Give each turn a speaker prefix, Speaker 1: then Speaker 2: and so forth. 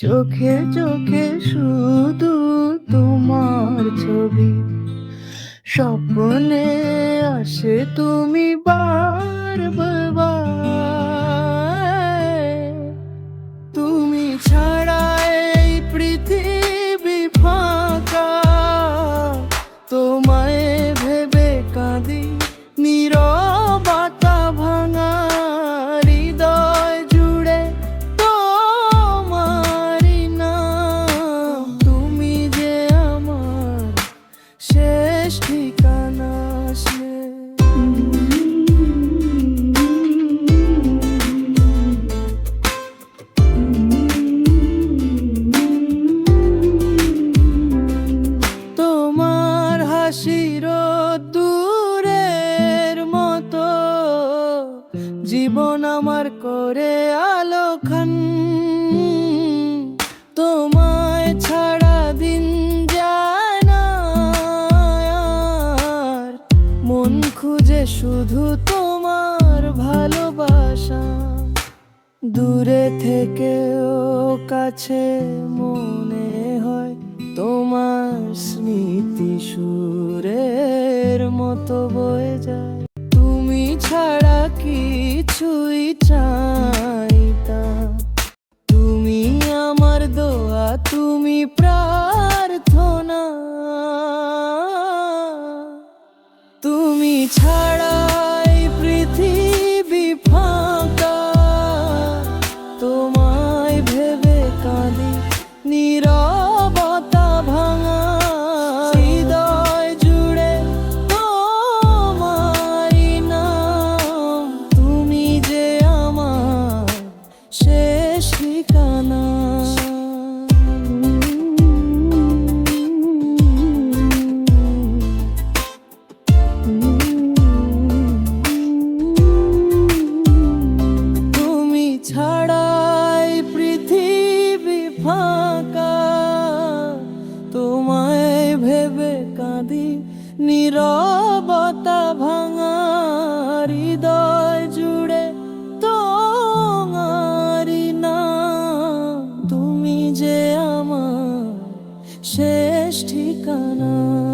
Speaker 1: চোখে চোখে শুধু তোমার ছবি। স্বপ্নে আসে তুমি জীবন আমার করে আলোখান তোমায় ছাড়া দিন যায় মন খুঁজে শুধু তোমার ভালোবাসা। দূরে থেকেও কাছে মনে হয় তোমার স্মৃতি সুরের মতো বয়ে যায়। কিছুই চাইতাম। তুমি আমার দোয়া তুমি প্রার্থনা। তুমি ছাড়া নিরবতা ভাঙারি হৃদয় জুড়ে তো না। তুমি যে আমার শেষ ঠিকানা।